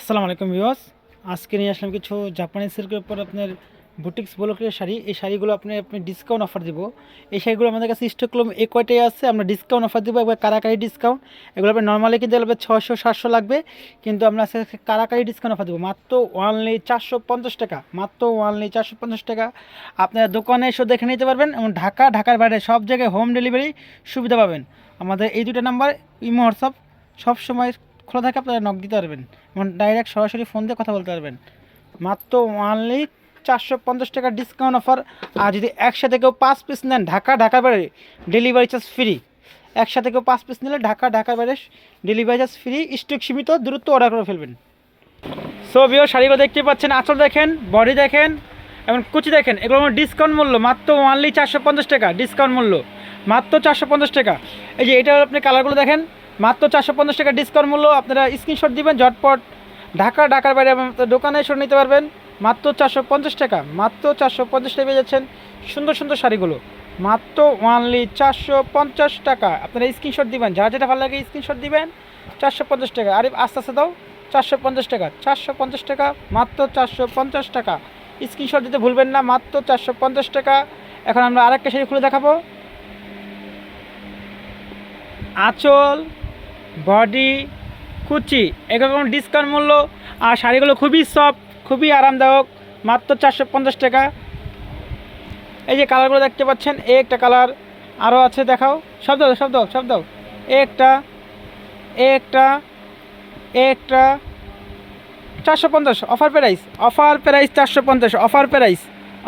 আসসালামু আলাইকুম ভিউয়ার্স। আজকে নিয়ে আসলাম কিছু জাপানি সিল্কের উপর আপনার বুটিক্স ব্লকের শাড়ি। এই শাড়িগুলো আপনি আপনি ডিসকাউন্ট অফার দিব। এই শাড়িগুলো আমাদের কাছে স্টকলম এ কয়টাই আছে, আমরা ডিসকাউন্ট অফার দিব, একবার কারাকারি ডিসকাউন্ট এগুলো আপনি নর্মালি কিনতে লাগবে ছশো সাতশো লাগবে। কিন্তু আমরা আজকে কারাকারি ডিসকাউন্ট অফার দেবো। মাত্র ওয়ানলি চারশো পঞ্চাশ টাকা। মাত্র ওয়ানলি চারশো পঞ্চাশ টাকা। আপনারা দোকানে এসে দেখে নিতে পারবেন এবং ঢাকা, ঢাকার বাইরে সব জায়গায় হোম ডেলিভারি সুবিধা পাবেন। আমাদের এই দুটো নাম্বার ইমো হোয়াটসঅ্যাপ সব সময় খোলা থাকে আপনারা নক দিতে পারবেন। এবং ডাইরেক্ট সরাসরি ফোন দিয়ে কথা বলতে পারবেন। মাত্র ওয়ানলি চারশো পঞ্চাশ টাকা ডিসকাউন্ট অফার আর যদি একসাথে কেউ পাঁচ পিস নেন, ঢাকা, ঢাকার বাইরে ডেলিভারি চার্জ ফ্রি একসাথে কেউ পাঁচ পিস নিলে ঢাকা, ঢাকার বাইরে ডেলিভারি চার্জ ফ্রি স্টক সীমিত দূরত্ব অর্ডার করে ফেলবেন। সো বিও শাড়িগুলো দেখতে পাচ্ছেন, আঁচল দেখেন বডি দেখেন, এবং কুচি দেখেন এগুলো আমার ডিসকাউন্ট মূল্য, মাত্র ওয়ানলি চারশো পঞ্চাশ টাকা ডিসকাউন্ট মূল্য, মাত্র চারশো পঞ্চাশ টাকা। এই যে, এটা আপনি কালারগুলো দেখেন মাত্র চারশো পঞ্চাশ টাকা ডিসকাউন্ট মূল্য। আপনারা স্ক্রিনশট দিবেন, ঝটপট ঢাকা, ঢাকার বাইরে দোকানে এসে নিতে পারবেন। মাত্র চারশো পঞ্চাশ টাকা, মাত্র চারশো পঞ্চাশ টাকা পেয়ে যাচ্ছেন সুন্দর সুন্দর শাড়িগুলো। মাত্র ওয়ানলি চারশো পঞ্চাশ টাকা। আপনারা স্ক্রিনশট দিবেন, যার যেটা ভালো লাগে স্ক্রিনশট দিবেন। চারশো পঞ্চাশ টাকা। আরে, আস্তে আস্তে দাও। চারশো পঞ্চাশ টাকা, চারশো পঞ্চাশ টাকা, মাত্র চারশো পঞ্চাশ টাকা। স্ক্রিনশট দিতে ভুলবেন না, মাত্র চারশো পঞ্চাশ টাকা। এখন আমরা আরেকটা শাড়ি খুলে দেখাবো। আঁচল বডি, কুচি এরকম ডিসকাউন্ট মূল্য। আর শাড়িগুলো খুবই সফট খুবই আরামদায়ক, মাত্র চারশো পঞ্চাশ টাকা। এই যে কালারগুলো দেখতে পাচ্ছেন, এ একটা কালার আরও আছে দেখাও। সব দাও সব দাও সব দাও। একটা একটা একটা, চারশো পঞ্চাশ অফার প্রাইস অফার প্রাইস চারশো পঞ্চাশ অফার প্রাইস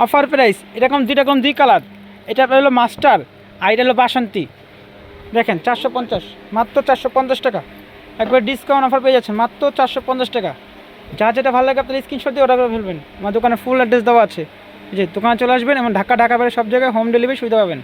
অফার প্রাইস এরকম দুই রকম দুই কালার এটা হলো মাস্টার আর এটা হলো বাসন্তী। দেখেন, চারশো পঞ্চাশ, মাত্র চারশো পঞ্চাশ টাকা। একবার ডিসকাউন্ট অফার পেয়ে যাচ্ছেন, মাত্র চারশো পঞ্চাশ টাকা। যা যেটা ভালো লাগে আপনার স্ক্রিনশট দিয়ে অর্ডার করে ফেলবেন। আমার দোকানে ফুল অ্যাড্রেস দেওয়া আছে। যে দোকানে চলে আসবেন এবং ঢাকা ঢাকা বাইরে সব জায়গায় হোম ডেলিভারি সুবিধা পাবেন।